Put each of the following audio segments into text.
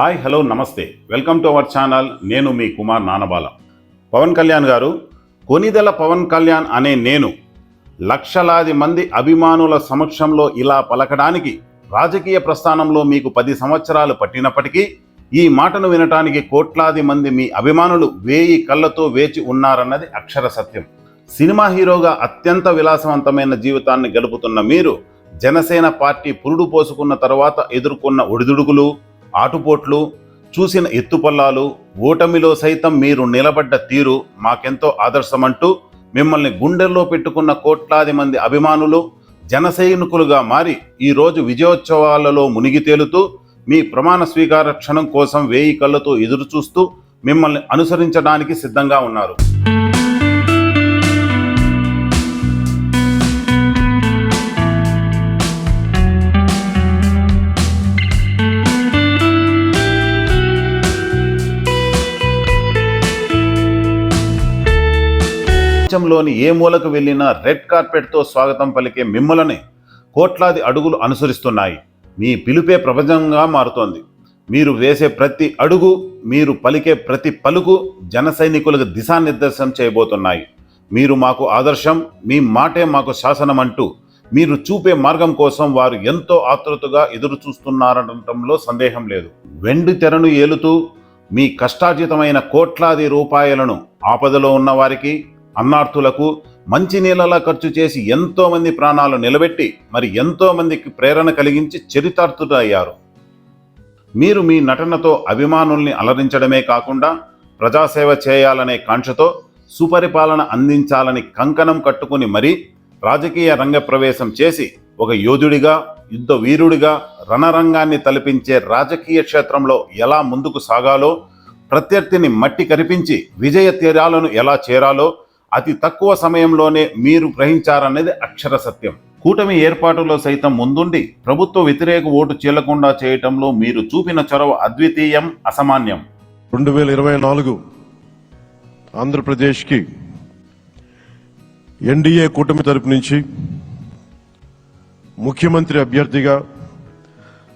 Hi hello namaste. Welcome to our channel. నేను మీ కుమార్ నానబాల. పవన్ కళ్యాణ్ గారు కొనిదెల పవన్ కళ్యాణ్ అనే నేను లక్షలాది మంది అభిమానుల సమక్షంలో ఇలా పలకడానికి రాజకీయ ప్రస్థానంలో మీకు పది సంవత్సరాలు పట్టినప్పటికీ ఈ మాటను వినటానికి కోట్లాది మంది మీ అభిమానులు వేయి కళ్ళతో వేచి ఉన్నారన్నది అక్షర సత్యం. సినిమా హీరోగా అత్యంత విలాసవంతమైన జీవితాన్ని గడుపుతున్న మీరు జనసేన పార్టీ పురుడు పోసుకున్న తర్వాత ఎదుర్కొన్న ఒడిదుడుకులు ఆటుపోట్లు చూసిన ఎత్తుపల్లాలు ఓటమిలో సైతం మీరు నిలబడ్డ తీరు మాకెంతో ఆదర్శమంటూ మిమ్మల్ని గుండెల్లో పెట్టుకున్న కోట్లాది మంది అభిమానులు జనసైనికులుగా మారి ఈరోజు విజయోత్సవాలలో మునిగి తేలుతూ మీ ప్రమాణ స్వీకార క్షణం కోసం వేయి కళ్ళతో ఎదురుచూస్తూ మిమ్మల్ని అనుసరించడానికి సిద్ధంగా ఉన్నారు. ప్రపంచంలోని ఏ మూలకు వెళ్ళినా రెడ్ కార్పెట్తో స్వాగతం పలికే మిమ్మల్ని కోట్లాది అడుగులు అనుసరిస్తున్నాయి. మీ పిలుపే ప్రపంచంగా మారుతోంది. మీరు వేసే ప్రతి అడుగు మీరు పలికే ప్రతి పలుకు జన సైనికులకు దిశానిర్దేశం చేయబోతున్నాయి. మీరు మాకు ఆదర్శం మీ మాటే మాకు శాసనం అంటూ మీరు చూపే మార్గం కోసం వారు ఎంతో ఆతృతగా ఎదురు చూస్తున్నారనటంలో సందేహం లేదు. వెండి తెరను ఏలుతూ మీ కష్టార్జితమైన కోట్లాది రూపాయలను ఆపదలో ఉన్న వారికి అన్నార్థులకు మంచినీళ్ళలా ఖర్చు చేసి ఎంతోమంది ప్రాణాలు నిలబెట్టి మరి ఎంతోమందికి ప్రేరణ కలిగించి చరితార్థులు అయ్యారు మీరు మీ నటనతో అభిమానుల్ని అలరించడమే కాకుండా ప్రజాసేవ చేయాలనే కాంక్షతో సుపరిపాలన అందించాలని కంకణం కట్టుకుని మరీ రాజకీయ రంగ ప్రవేశం చేసి ఒక యోధుడిగా యుద్ధ వీరుడిగా రణరంగాన్ని తలపించే రాజకీయ క్షేత్రంలో ఎలా ముందుకు సాగాలో ప్రత్యర్థిని మట్టి కరిపించి విజయ తీరాలను ఎలా చేరాలో అతి తక్కువ సమయంలోనే మీరు గ్రహించారనేది అక్షర సత్యం. కూటమి ఏర్పాటులో సైతం ముందుండి ప్రభుత్వ వ్యతిరేక ఓటు చీలకుండా చేయటంలో మీరు చూపిన చొరవ అద్వితీయం అసామాన్యం. రెండు వేల ఇరవై నాలుగు ఆంధ్రప్రదేశ్కి ఎన్డీఏ కూటమి తరపు నుంచి ముఖ్యమంత్రి అభ్యర్థిగా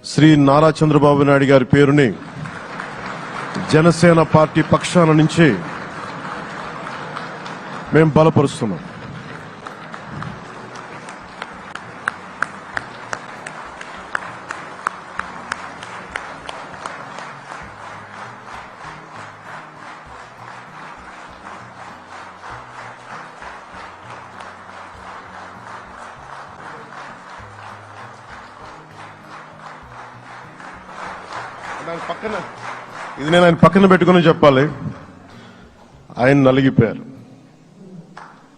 శ్రీ నారా చంద్రబాబు నాయుడు గారి పేరుని జనసేన పార్టీ పక్షాన నుంచి మేము బలపరుస్తున్నాం. పక్కన. ఇది నేను ఆయన పక్కన పెట్టుకుని చెప్పాలి. ఆయన నలిగిపోయారు.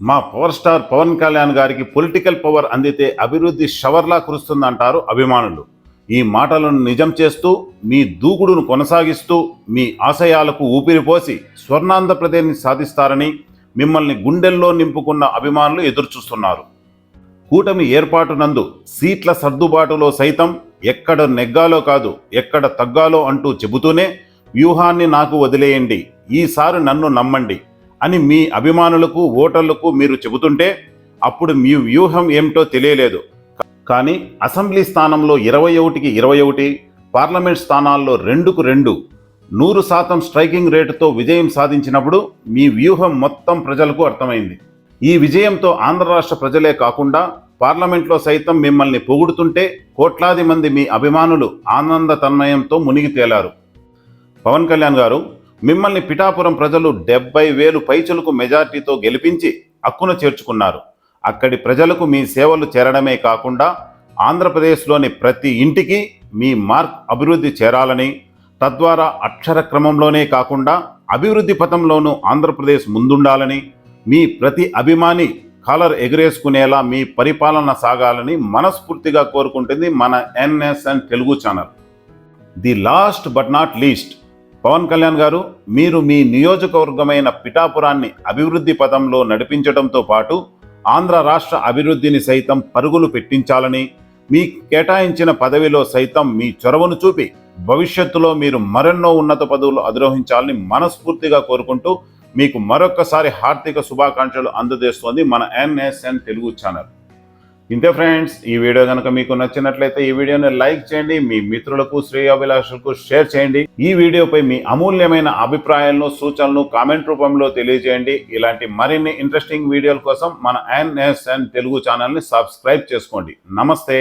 మా power star Pawan Kalyan garu political power అందితే అభివృద్ధి షవర్లా కురుస్తుందంటారు అభిమానులు. ఈ మాటలను నిజం చేస్తూ మీ దూకుడును కొనసాగిస్తూ మీ ఆశయాలకు ఊపిరిపోసి స్వర్ణాంధ్రప్రదేశ్ని సాధిస్తారని మిమ్మల్ని గుండెల్లో నింపుకున్న అభిమానులు ఎదురుచూస్తున్నారు. కూటమి ఏర్పాటు నందు సీట్ల సర్దుబాటులో సైతం ఎక్కడ నెగ్గాలో కాదు ఎక్కడ తగ్గాలో అంటూ చెబుతూనే వ్యూహాన్ని నాకు వదిలేయండి. ఈసారి నన్ను నమ్మండి. అని మీ అభిమానులకు ఓటర్లకు మీరు చెబుతుంటే అప్పుడు మీ వ్యూహం ఏమిటో తెలియలేదు. కానీ అసెంబ్లీ స్థానంలో ఇరవై ఒకటికి ఇరవై ఒకటి పార్లమెంట్ స్థానాల్లో రెండుకు రెండు నూరు శాతం స్ట్రైకింగ్ రేటుతో విజయం సాధించినప్పుడు మీ వ్యూహం మొత్తం ప్రజలకు అర్థమైంది. ఈ విజయంతో ఆంధ్ర రాష్ట్ర ప్రజలే కాకుండా పార్లమెంట్లో సైతం మిమ్మల్ని పొగుడుతుంటే కోట్లాది మంది మీ అభిమానులు ఆనంద తన్మయంతో మునిగి తేలారు. పవన్ కళ్యాణ్ గారు మిమ్మల్ని పిఠాపురం ప్రజలు డెబ్బై వేలు పైచులకు మెజార్టీతో గెలిపించి హక్కున చేర్చుకున్నారు. అక్కడి ప్రజలకు మీ సేవలు చేరడమే కాకుండా ఆంధ్రప్రదేశ్లోని ప్రతి ఇంటికి మీ మార్క్ అభివృద్ధి చేరాలని తద్వారా అక్షర క్రమంలోనే కాకుండా అభివృద్ధి పథంలోనూ ఆంధ్రప్రదేశ్ ముందుండాలని మీ ప్రతి అభిమాని కాలర్ ఎగరేసుకునేలా మీ పరిపాలన సాగాలని మనస్ఫూర్తిగా కోరుకుంటుంది మన NSN Telugu channel. The last but not least. Pawan Kalyan గారు మీరు మీ నియోజకవర్గమైన పిఠాపురాన్ని అభివృద్ధి పథంలో నడిపించడంతో పాటు ఆంధ్ర రాష్ట్ర అభివృద్ధిని సైతం పరుగులు పెట్టించాలని మీ కేటాయించిన పదవిలో సైతం మీ చొరవను చూపి భవిష్యత్తులో మీరు మరెన్నో ఉన్నత పదవులు అధిరోహించాలని మనస్ఫూర్తిగా కోరుకుంటూ మీకు మరొక్కసారి హార్దిక శుభాకాంక్షలు అందజేస్తోంది మన ఎన్ఎస్ఎన్ తెలుగు ఛానల్. ఇంతే ఫ్రెండ్స్ ఈ వీడియో కనుక మీకు నచ్చినట్లయితే ఈ వీడియోని లైక్ చేయండి మీ మిత్రులకు శ్రేయాభిలాషులకు షేర్ చేయండి. ఈ వీడియోపై మీ అమూల్యమైన అభిప్రాయాలను సూచనలు కామెంట్ రూపంలో తెలియజేయండి. ఇలాంటి మరిన్ని ఇంట్రెస్టింగ్ వీడియోల కోసం మన ఎన్ఎస్ఎన్ తెలుగు ఛానల్ని సబ్స్క్రైబ్ చేసుకోండి. నమస్తే.